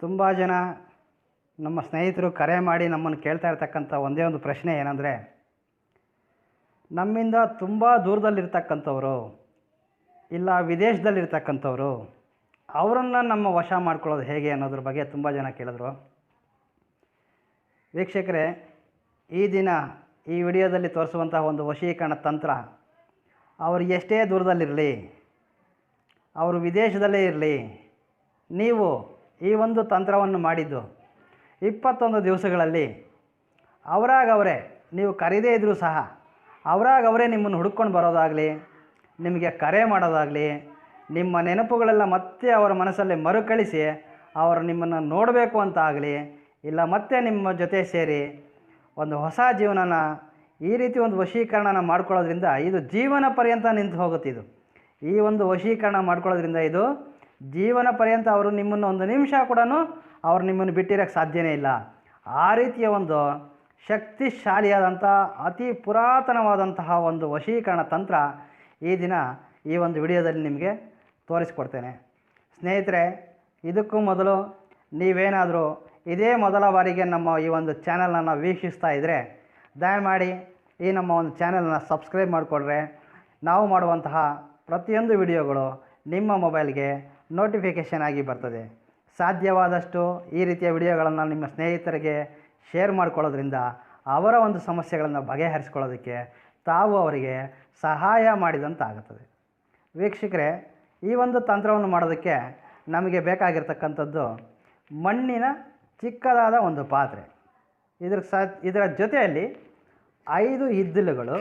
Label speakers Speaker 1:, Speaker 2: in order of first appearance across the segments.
Speaker 1: ತುಂಬ ಜನ ನಮ್ಮ ಸ್ನೇಹಿತರು ಕರೆ ಮಾಡಿ ನಮ್ಮನ್ನು ಕೇಳ್ತಾ ಇರ್ತಕ್ಕಂಥ ಒಂದೇ ಒಂದು ಪ್ರಶ್ನೆ ಏನಂದರೆ, ನಮ್ಮಿಂದ ತುಂಬ ದೂರದಲ್ಲಿರ್ತಕ್ಕಂಥವ್ರು ಇಲ್ಲ ವಿದೇಶದಲ್ಲಿರ್ತಕ್ಕಂಥವ್ರು, ಅವರನ್ನು ನಮ್ಮ ವಶ ಮಾಡ್ಕೊಳ್ಳೋದು ಹೇಗೆ ಅನ್ನೋದ್ರ ಬಗ್ಗೆ ತುಂಬ ಜನ ಕೇಳಿದ್ರು. ವೀಕ್ಷಕರೇ, ಈ ದಿನ ಈ ವಿಡಿಯೋದಲ್ಲಿ ತೋರಿಸುವಂತಹ ಒಂದು ವಶೀಕರಣ ತಂತ್ರ, ಅವರು ಎಷ್ಟೇ ದೂರದಲ್ಲಿರಲಿ, ಅವರು ವಿದೇಶದಲ್ಲೇ ಇರಲಿ, ನೀವು ಈ ಒಂದು ತಂತ್ರವನ್ನು ಮಾಡಿದ್ದು ಇಪ್ಪತ್ತೊಂದು ದಿವಸಗಳಲ್ಲಿ. ಅವರಾಗವರೇ, ನೀವು ಕರೀದೇ ಇದ್ದರೂ ಸಹ, ಅವರಾಗವರೇ ನಿಮ್ಮನ್ನು ಹುಡ್ಕೊಂಡು ಬರೋದಾಗಲಿ, ನಿಮಗೆ ಕರೆ ಮಾಡೋದಾಗಲಿ, ನಿಮ್ಮ ನೆನಪುಗಳೆಲ್ಲ ಮತ್ತೆ ಅವರ ಮನಸ್ಸಲ್ಲಿ ಮರುಕಳಿಸಿ ಅವರು ನಿಮ್ಮನ್ನು ನೋಡಬೇಕು ಅಂತ ಆಗಲಿ ಇಲ್ಲ ಮತ್ತೆ ನಿಮ್ಮ ಜೊತೆ ಸೇರಿ ಒಂದು ಹೊಸ ಜೀವನನ, ಈ ರೀತಿ ಒಂದು ವಶೀಕರಣನ ಮಾಡ್ಕೊಳ್ಳೋದ್ರಿಂದ ಇದು ಜೀವನ ಪರ್ಯಂತ ನಿಂತು ಹೋಗುತ್ತೆ ಇದು ಈ ಒಂದು ವಶೀಕರಣ ಮಾಡ್ಕೊಳ್ಳೋದ್ರಿಂದ ಇದು ಜೀವನ ಪರ್ಯಂತ ಅವರು ನಿಮ್ಮನ್ನು ಒಂದು ನಿಮಿಷ ಕೂಡ ಅವ್ರು ನಿಮ್ಮನ್ನು ಬಿಟ್ಟಿರೋಕ್ಕೆ ಸಾಧ್ಯನೇ ಇಲ್ಲ. ಆ ರೀತಿಯ ಒಂದು ಶಕ್ತಿಶಾಲಿಯಾದಂಥ, ಅತಿ ಪುರಾತನವಾದಂತಹ ಒಂದು ವಶೀಕರಣ ತಂತ್ರ ಈ ದಿನ ಈ ಒಂದು ವಿಡಿಯೋದಲ್ಲಿ ನಿಮಗೆ ತೋರಿಸ್ಕೊಡ್ತೇನೆ. ಸ್ನೇಹಿತರೆ, ಇದಕ್ಕೂ ಮೊದಲು ನೀವೇನಾದರೂ ಇದೇ ಮೊದಲ ಬಾರಿಗೆ ನಮ್ಮ ಈ ಒಂದು ಚಾನಲನ್ನು ವೀಕ್ಷಿಸ್ತಾ ಇದ್ದರೆ ದಯಮಾಡಿ ಈ ನಮ್ಮ ಒಂದು ಚಾನಲನ್ನು ಸಬ್ಸ್ಕ್ರೈಬ್ ಮಾಡಿಕೊಂಡ್ರೆ ನಾವು ಮಾಡುವಂತಹ ಪ್ರತಿಯೊಂದು ವಿಡಿಯೋಗಳು ನಿಮ್ಮ ಮೊಬೈಲ್ಗೆ ನೋಟಿಫಿಕೇಷನ್ ಆಗಿ ಬರ್ತದೆ. ಸಾಧ್ಯವಾದಷ್ಟು ಈ ರೀತಿಯ ವಿಡಿಯೋಗಳನ್ನು ನಿಮ್ಮ ಸ್ನೇಹಿತರಿಗೆ ಶೇರ್ ಮಾಡ್ಕೊಳ್ಳೋದ್ರಿಂದ ಅವರ ಒಂದು ಸಮಸ್ಯೆಗಳನ್ನು ಬಗೆಹರಿಸ್ಕೊಳ್ಳೋದಕ್ಕೆ ತಾವು ಅವರಿಗೆ ಸಹಾಯ ಮಾಡಿದಂತಾಗುತ್ತದೆ. ವೀಕ್ಷಕರೇ, ಈ ಒಂದು ತಂತ್ರವನ್ನು ಮಾಡೋದಕ್ಕೆ ನಮಗೆ ಬೇಕಾಗಿರ್ತಕ್ಕಂಥದ್ದು ಮಣ್ಣಿನ ಚಿಕ್ಕದಾದ ಒಂದು ಪಾತ್ರೆ. ಇದ್ರ ಸ, ಇದರ ಜೊತೆಯಲ್ಲಿ ಐದು ಇದ್ದಿಲುಗಳು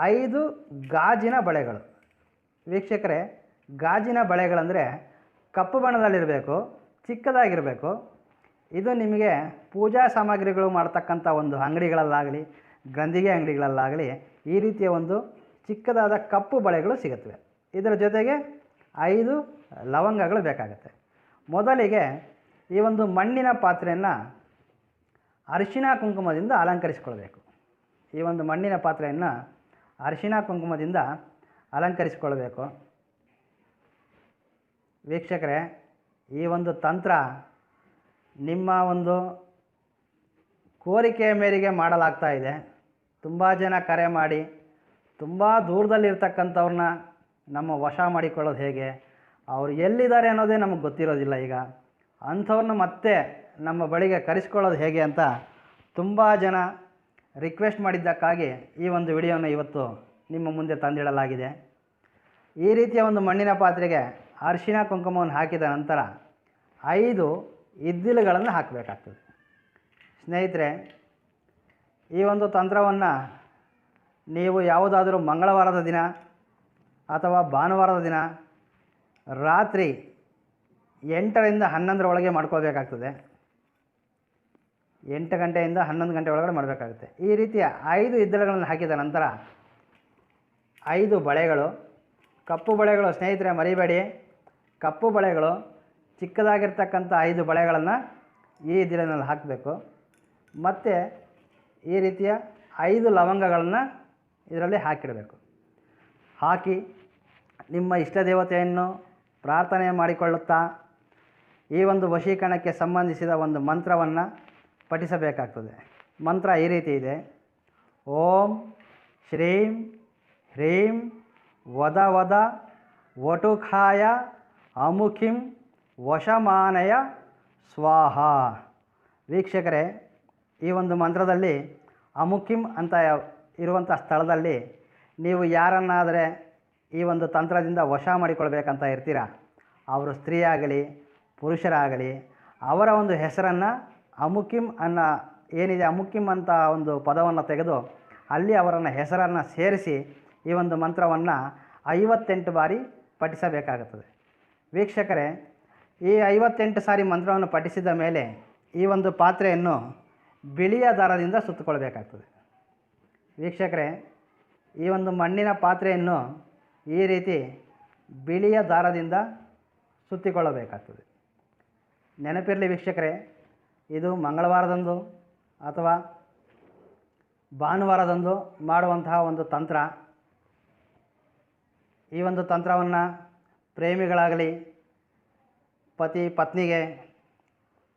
Speaker 1: ಐದು ಗಾಜಿನ ಬಳೆಗಳು. ವೀಕ್ಷಕರೇ ಗಾಜಿನ ಬಳೆಗಳಂದರೆ ಕಪ್ಪು ಬಣ್ಣದಲ್ಲಿರಬೇಕು, ಚಿಕ್ಕದಾಗಿರಬೇಕು. ಇದು ನಿಮಗೆ ಪೂಜಾ ಸಾಮಗ್ರಿಗಳು ಮಾಡ್ತಕ್ಕಂಥ ಒಂದು ಅಂಗಡಿಗಳಲ್ಲಾಗಲಿ ಗಂದಿಗೆ ಅಂಗಡಿಗಳಲ್ಲಾಗಲಿ ಈ ರೀತಿಯ ಒಂದು ಚಿಕ್ಕದಾದ ಕಪ್ಪು ಬಳೆಗಳು ಸಿಗುತ್ತವೆ. ಇದರ ಜೊತೆಗೆ ಐದು ಲವಂಗಗಳು ಬೇಕಾಗುತ್ತೆ. ಮೊದಲಿಗೆ ಈ ಒಂದು ಮಣ್ಣಿನ ಪಾತ್ರೆಯನ್ನು ಅರಿಶಿನ ಕುಂಕುಮದಿಂದ ಅಲಂಕರಿಸಿಕೊಳ್ಬೇಕು ಈ ಒಂದು ಮಣ್ಣಿನ ಪಾತ್ರೆಯನ್ನು ಅರಿಶಿನ ಕುಂಕುಮದಿಂದ ಅಲಂಕರಿಸಿಕೊಳ್ಬೇಕು ವೀಕ್ಷಕರೇ, ಈ ಒಂದು ತಂತ್ರ ನಿಮ್ಮ ಒಂದು ಕೋರಿಕೆಯ ಮೇರೆಗೆ ಮಾಡಲಾಗ್ತಾ ಇದೆ. ತುಂಬ ಜನ ಕರೆ ಮಾಡಿ, ತುಂಬ ದೂರದಲ್ಲಿರ್ತಕ್ಕಂಥವ್ರನ್ನ ನಮ್ಮ ವಶ ಮಾಡಿಕೊಳ್ಳೋದು ಹೇಗೆ, ಅವ್ರು ಎಲ್ಲಿದ್ದಾರೆ ಅನ್ನೋದೇ ನಮಗೆ ಗೊತ್ತಿರೋದಿಲ್ಲ ಈಗ. ಅಂಥವ್ರನ್ನ ಮತ್ತೆ ನಮ್ಮ ಬಳಿಗೆ ಕರೆಸ್ಕೊಳ್ಳೋದು ಹೇಗೆ ಅಂತ ತುಂಬ ಜನ ರಿಕ್ವೆಸ್ಟ್ ಮಾಡಿದ್ದಕ್ಕಾಗಿ ಈ ಒಂದು ವಿಡಿಯೋನ ಇವತ್ತು ನಿಮ್ಮ ಮುಂದೆ ತಂದಿಡಲಾಗಿದೆ. ಈ ರೀತಿಯ ಒಂದು ಮಣ್ಣಿನ ಪಾತ್ರೆಗೆ ಅರಿಶಿನ ಕುಂಕುಮವನ್ನು ಹಾಕಿದ ನಂತರ ಐದು ಇದ್ದಿಲುಗಳನ್ನು ಹಾಕಬೇಕಾಗ್ತದೆ. ಸ್ನೇಹಿತರೆ, ಈ ಒಂದು ತಂತ್ರವನ್ನು ನೀವು ಯಾವುದಾದರೂ ಮಂಗಳವಾರದ ದಿನ ಅಥವಾ ಭಾನುವಾರದ ದಿನ ರಾತ್ರಿ ಎಂಟರಿಂದ ಹನ್ನೊಂದರ ಒಳಗೆ ಮಾಡ್ಕೊಳ್ಬೇಕಾಗ್ತದೆ. ಎಂಟು ಗಂಟೆಯಿಂದ ಹನ್ನೊಂದು ಗಂಟೆ ಒಳಗಡೆ ಮಾಡಬೇಕಾಗುತ್ತೆ. ಈ ರೀತಿಯ ಐದು ಇದ್ದಲುಗಳನ್ನು ಹಾಕಿದ ನಂತರ ಐದು ಬಳೆಗಳು, ಕಪ್ಪು ಬಳೆಗಳು ಸ್ನೇಹಿತರೆ ಮರಿಬೇಡಿ. ಕಪ್ಪು ಬಳೆಗಳು ಚಿಕ್ಕದಾಗಿರ್ತಕ್ಕಂಥ ಐದು ಬಳೆಗಳನ್ನು ಈ ದಿನದಲ್ಲಿ ಹಾಕಬೇಕು. ಮತ್ತು ಈ ರೀತಿಯ ಐದು ಲವಂಗಗಳನ್ನು ಇದರಲ್ಲಿ ಹಾಕಿಡಬೇಕು. ಹಾಕಿ ನಿಮ್ಮ ಇಷ್ಟ ದೇವತೆಯನ್ನು ಪ್ರಾರ್ಥನೆ ಮಾಡಿಕೊಳ್ಳುತ್ತಾ ಈ ಒಂದು ವಶೀಕರಣಕ್ಕೆ ಸಂಬಂಧಿಸಿದ ಒಂದು ಮಂತ್ರವನ್ನು ಪಠಿಸಬೇಕಾಗ್ತದೆ. ಮಂತ್ರ ಈ ರೀತಿ ಇದೆ. ಓಂ ಶ್ರೀಂ ಹ್ರೀಂ ವದ ವದ ವಟುಖಾಯ ಅಮುಖಿಂ ವಶಮಾನಯ ಸ್ವಾಹ. ವೀಕ್ಷಕರೇ, ಈ ಒಂದು ಮಂತ್ರದಲ್ಲಿ ಅಮುಖಿಂ ಅಂತ ಇರುವಂಥ ಸ್ಥಳದಲ್ಲಿ ನೀವು ಯಾರನ್ನಾದರೆ ಈ ಒಂದು ತಂತ್ರದಿಂದ ವಶ ಮಾಡಿಕೊಳ್ಬೇಕಂತ ಇರ್ತೀರ? ಅವರು ಸ್ತ್ರೀಯಾಗಲಿ, ಪುರುಷರಾಗಲಿ, ಅವರ ಒಂದು ಹೆಸರನ್ನು ಅಮುಖಿಂ ಅನ್ನ ಏನಿದೆ, ಅಮುಖಿಂ ಅಂತ ಒಂದು ಪದವನ್ನು ತೆಗೆದು ಅಲ್ಲಿ ಅವರನ್ನು ಹೆಸರನ್ನು ಸೇರಿಸಿ ಈ ಒಂದು ಮಂತ್ರವನ್ನು ಐವತ್ತೆಂಟು ಬಾರಿ ಪಠಿಸಬೇಕಾಗುತ್ತದೆ. ವೀಕ್ಷಕರೇ, ಈ ಐವತ್ತೆಂಟು ಸಾರಿ ಮಂತ್ರವನ್ನು ಪಠಿಸಿದ ಮೇಲೆ ಈ ಒಂದು ಪಾತ್ರೆಯನ್ನು ಬಿಳಿಯ ದಾರದಿಂದ ಸುತ್ತಕೊಳ್ಬೇಕಾಗ್ತದೆ. ವೀಕ್ಷಕರೇ, ಈ ಒಂದು ಮಣ್ಣಿನ ಪಾತ್ರೆಯನ್ನು ಈ ರೀತಿ ಬಿಳಿಯ ದಾರದಿಂದ ಸುತ್ತಿಕೊಳ್ಳಬೇಕಾಗ್ತದೆ. ನೆನಪಿರಲಿ ವೀಕ್ಷಕರೇ, ಇದು ಮಂಗಳವಾರದಂದು ಅಥವಾ ಭಾನುವಾರದಂದು ಮಾಡುವಂತಹ ಒಂದು ತಂತ್ರ. ಈ ಒಂದು ತಂತ್ರವನ್ನು ಪ್ರೇಮಿಗಳಾಗಲಿ, ಪತಿ, ಪತ್ನಿಗೆ,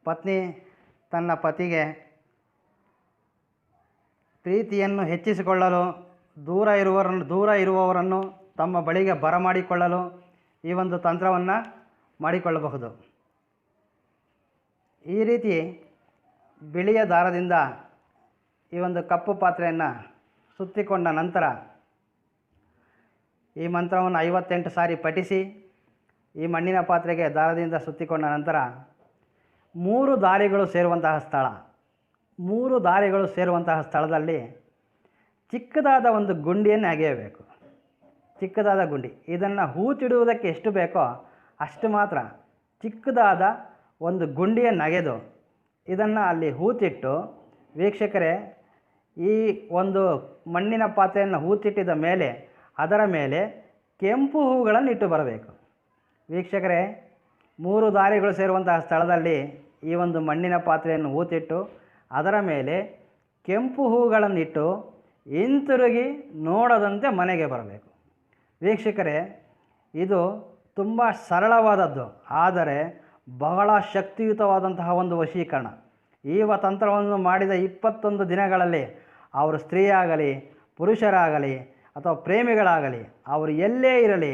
Speaker 1: ಪತ್ನಿ ತನ್ನ ಪತಿಗೆ ಪ್ರೀತಿಯನ್ನು ಹೆಚ್ಚಿಸಿಕೊಳ್ಳಲು, ದೂರ ಇರುವವರನ್ನು ದೂರ ಇರುವವರನ್ನು ತಮ್ಮ ಬಳಿಗೆ ಬರಮಾಡಿಕೊಳ್ಳಲು ಈ ಒಂದು ತಂತ್ರವನ್ನು ಮಾಡಿಕೊಳ್ಳಬಹುದು. ಈ ರೀತಿ ಬಿಳಿಯ ದಾರದಿಂದ ಈ ಒಂದು ಕಪ್ಪು ಪಾತ್ರೆಯನ್ನು ಸುತ್ತಿಕೊಂಡ ನಂತರ ಈ ಮಂತ್ರವನ್ನು ಐವತ್ತೆಂಟು ಸಾರಿ ಪಠಿಸಿ ಈ ಮಣ್ಣಿನ ಪಾತ್ರೆಗೆ ದಾರದಿಂದ ಸುತ್ತಿಕೊಂಡ ನಂತರ ಮೂರು ದಾರಿಗಳು ಸೇರುವಂತಹ ಸ್ಥಳ. ಮೂರು ದಾರಿಗಳು ಸೇರುವಂತಹ ಸ್ಥಳದಲ್ಲಿ ಚಿಕ್ಕದಾದ ಒಂದು ಗುಂಡಿಯನ್ನು ಅಗೆಯಬೇಕು. ಚಿಕ್ಕದಾದ ಗುಂಡಿ. ಇದನ್ನು ಹೂತಿಡುವುದಕ್ಕೆ ಎಷ್ಟು ಬೇಕೋ ಅಷ್ಟು ಮಾತ್ರ ಚಿಕ್ಕದಾದ ಒಂದು ಗುಂಡಿಯನ್ನು ಅಗೆದು ಇದನ್ನು ಅಲ್ಲಿ ಹೂತಿಟ್ಟು ವೀಕ್ಷಕರೇ, ಈ ಒಂದು ಮಣ್ಣಿನ ಪಾತ್ರೆಯನ್ನು ಹೂತಿಟ್ಟಿದ ಮೇಲೆ ಅದರ ಮೇಲೆ ಕೆಂಪು ಹೂಗಳನ್ನು ಇಟ್ಟು ಬರಬೇಕು. ವೀಕ್ಷಕರೇ, ಮೂರು ದಾರಿಗಳು ಸೇರುವಂತಹ ಸ್ಥಳದಲ್ಲಿ ಈ ಒಂದು ಮಣ್ಣಿನ ಪಾತ್ರೆಯನ್ನು ಹೂತಿಟ್ಟು, ಅದರ ಮೇಲೆ ಕೆಂಪು ಹೂಗಳನ್ನಿಟ್ಟು ಹಿಂತಿರುಗಿ ನೋಡದಂತೆ ಮನೆಗೆ ಬರಬೇಕು. ವೀಕ್ಷಕರೇ, ಇದು ತುಂಬ ಸರಳವಾದದ್ದು, ಆದರೆ ಬಹಳ ಶಕ್ತಿಯುತವಾದಂತಹ ಒಂದು ವಶೀಕರಣ. ಈ ತಂತ್ರವನ್ನು ಮಾಡಿದ ಇಪ್ಪತ್ತೊಂದು ದಿನಗಳಲ್ಲಿ ಅವರು ಸ್ತ್ರೀಯಾಗಲಿ, ಪುರುಷರಾಗಲಿ ಅಥವಾ ಪ್ರೇಮಿಗಳಾಗಲಿ, ಅವರು ಎಲ್ಲೇ ಇರಲಿ,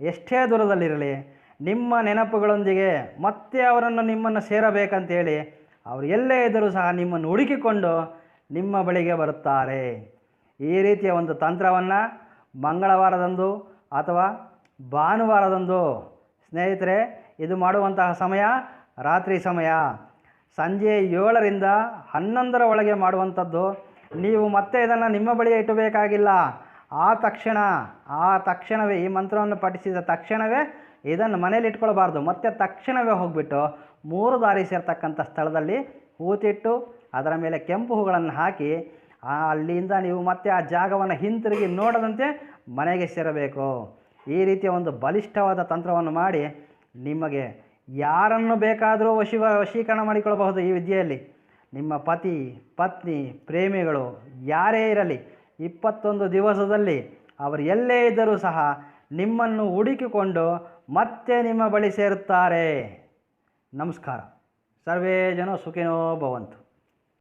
Speaker 1: ಎಷ್ಟೇ ದೂರದಲ್ಲಿರಲಿ ನಿಮ್ಮ ನೆನಪುಗಳೊಂದಿಗೆ ಮತ್ತೆ ಅವರನ್ನು ನಿಮ್ಮನ್ನು ಸೇರಬೇಕಂತೇಳಿ ಅವರು ಎಲ್ಲೇ ಇದ್ದರೂ ಸಹ ನಿಮ್ಮನ್ನು ಹುಡುಕಿಕೊಂಡು ನಿಮ್ಮ ಬಳಿಗೆ ಬರುತ್ತಾರೆ. ಈ ರೀತಿಯ ಒಂದು ತಂತ್ರವನ್ನು ಮಂಗಳವಾರದಂದು ಅಥವಾ ಭಾನುವಾರದಂದು ಸ್ನೇಹಿತರೆ, ಇದು ಮಾಡುವಂತಹ ಸಮಯ ರಾತ್ರಿ ಸಮಯ. ಸಂಜೆ ಏಳರಿಂದ ಹನ್ನೊಂದರ ಒಳಗೆ ಮಾಡುವಂಥದ್ದು. ನೀವು ಮತ್ತೆ ಇದನ್ನು ನಿಮ್ಮ ಬಳಿ ಇಟ್ಟಬೇಕಾಗಿಲ್ಲ. ಆ ತಕ್ಷಣ, ಆ ತಕ್ಷಣವೇ ಈ ಮಂತ್ರವನ್ನು ಪಠಿಸಿದ ತಕ್ಷಣವೇ ಇದನ್ನು ಮನೇಲಿ ಇಟ್ಕೊಳ್ಬಾರ್ದು. ಮತ್ತೆ ತಕ್ಷಣವೇ ಹೋಗಿಬಿಟ್ಟು ಮೂರು ದಾರಿ ಸೇರ್ತಕ್ಕಂಥ ಸ್ಥಳದಲ್ಲಿ ಹೂತಿಟ್ಟು ಅದರ ಮೇಲೆ ಕೆಂಪು ಹೂಗಳನ್ನು ಹಾಕಿ ಅಲ್ಲಿಂದ ನೀವು ಮತ್ತೆ ಆ ಜಾಗವನ್ನು ಹಿಂತಿರುಗಿ ನೋಡದಂತೆ ಮನೆಗೆ ಸೇರಬೇಕು. ಈ ರೀತಿಯ ಒಂದು ಬಲಿಷ್ಠವಾದ ತಂತ್ರವನ್ನು ಮಾಡಿ ನಿಮಗೆ ಯಾರನ್ನು ಬೇಕಾದರೂ ವಶಿ ವಶೀಕರಣ ಮಾಡಿಕೊಳ್ಳಬಹುದು ಈ ವಿದ್ಯೆಯಲ್ಲಿ. ನಿಮ್ಮ ಪತಿ, ಪತ್ನಿ, ಪ್ರೇಮಿಗಳು ಯಾರೇ ಇರಲಿ, ಇಪ್ಪತ್ತೊಂದು ದಿವಸದಲ್ಲಿ ಅವರು ಎಲ್ಲೇ ಇದ್ದರೂ ಸಹ ನಿಮ್ಮನ್ನು ಹುಡುಕಿಕೊಂಡು ಮತ್ತೆ ನಿಮ್ಮ ಬಳಿ ಸೇರುತ್ತಾರೆ. ನಮಸ್ಕಾರ. ಸರ್ವೇ ಜನ ಸುಖಿನೋ ಭವಂತು.